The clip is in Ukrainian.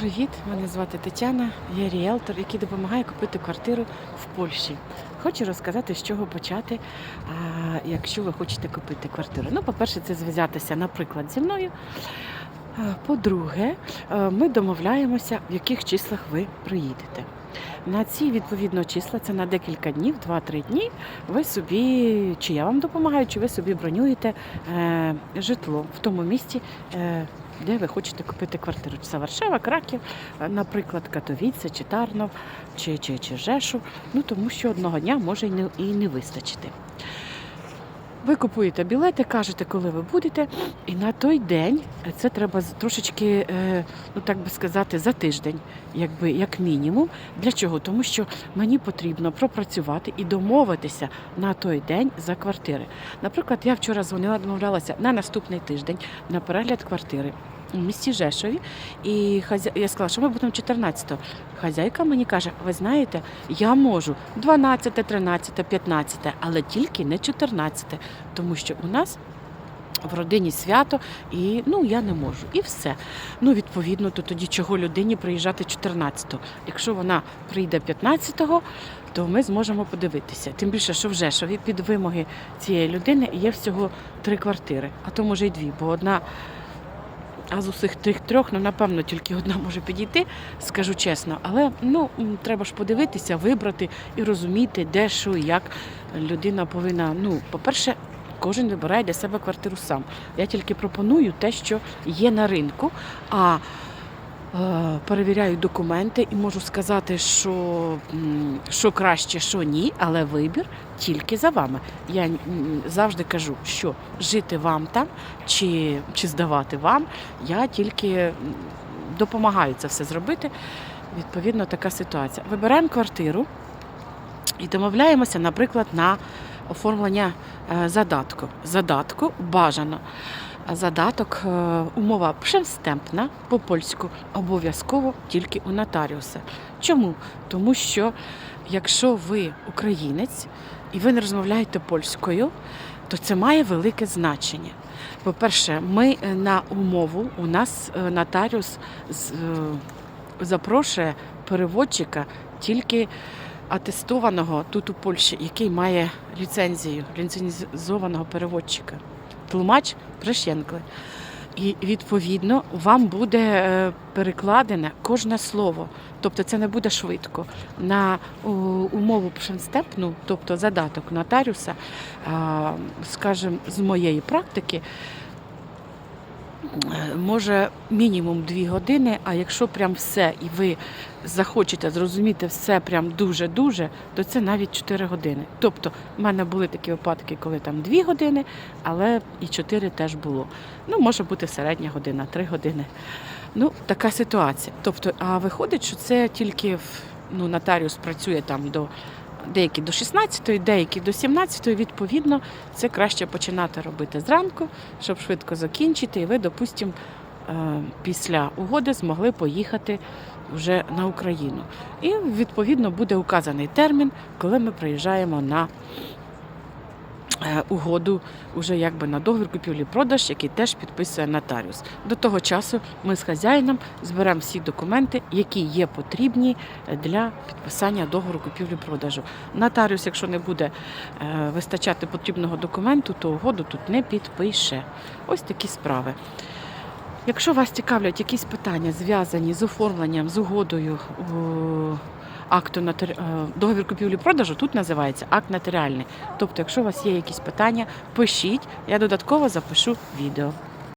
Привіт, мене звати Тетяна, я ріелтор, який допомагає купити квартиру в Польщі. Хочу розказати, з чого почати, якщо ви хочете купити квартиру. Ну, по-перше, це зв'язатися, наприклад, зі мною. По-друге, е, ми домовляємося, в яких числах ви приїдете. На ці відповідно числа, це на декілька днів, 2-3 дні. Ви собі, чи я вам допомагаю, чи ви собі бронюєте е, житло в тому місці, е, де ви хочете купити квартиру. Чи це Варшава, Краків, е, наприклад, Катовіця, чи Тарнов, чи, чи, чи Жешу. Ну тому що одного дня може і не, і не вистачити. Ви купуєте білети, кажете, коли ви будете, і на той день е, це треба трошечки, е, ну так би сказати, за тиждень, якби як мінімум. Для чого? Тому що мені потрібно пропрацювати і домовитися на той день за квартири. Наприклад, я вчора дзвонила, домовлялася на наступний тиждень на перегляд квартири. У місті Жешові, і хазя... я сказала, що ми будемо 14-го. Хазяйка мені каже: ви знаєте, я можу 12, 13, 15, але тільки не 14, тому що у нас в родині свято, і ну я не можу. І все. Ну, відповідно, то тоді чого людині приїжджати 14-го. Якщо вона прийде 15-го, то ми зможемо подивитися. Тим більше, що в Жешові під вимоги цієї людини є всього три квартири, а то може й дві, бо одна. А з усіх тих трьох, ну напевно, тільки одна може підійти, скажу чесно. Але ну треба ж подивитися, вибрати і розуміти, де що як людина повинна. Ну, по-перше, кожен вибирає для себе квартиру сам. Я тільки пропоную те, що є на ринку. А перевіряю документи і можу сказати, що, що краще, що ні, але вибір тільки за вами. Я завжди кажу, що жити вам там чи, чи здавати вам, я тільки допомагаю це все зробити. Відповідно, така ситуація. Вибираємо квартиру і домовляємося, наприклад, на оформлення е, задатку. Задатку бажано. Задаток, е, умова пшемстемпна по польську обов'язково тільки у нотаріуса. Чому? Тому що якщо ви українець і ви не розмовляєте польською, то це має велике значення. По-перше, ми е, на умову у нас е, нотаріус запрошує переводчика тільки атестованого тут у Польщі, який має ліцензію, ліцензованого переводчика. Тлумач Прищенкли. І відповідно вам буде е, перекладене кожне слово. Тобто це не буде швидко. На умову пшенстепну, тобто задаток нотаріуса, скажімо, з моєї практики, може мінімум дві години, а якщо прям все і ви захочете зрозуміти все прям дуже-дуже, то це навіть 4 години. Тобто, в мене були такі випадки, коли там 2 години, але і 4 теж було. Ну, може бути середня година, 3 години. Ну, така ситуація. Тобто, а виходить, що це тільки в, ну, нотаріус працює там до. Деякі до 16, деякі до 17, відповідно, це краще починати робити зранку, щоб швидко закінчити, і ви, допустимо, е, після угоди змогли поїхати вже на Україну. І відповідно буде указаний термін, коли ми приїжджаємо на угоду, уже якби на договір купівлі-продаж, який теж підписує нотаріус. До того часу ми з хазяїном зберемо всі документи, які є потрібні для підписання договору купівлі-продажу. Нотаріус, якщо не буде е, вистачати потрібного документу, то угоду тут не підпише. Ось такі справи. Якщо вас цікавлять якісь питання, зв'язані з оформленням, з угодою акту нотарі... е, договір купівлі-продажу, тут називається акт нотаріальний. Тобто, якщо у вас є якісь питання, пишіть, я додатково запишу відео.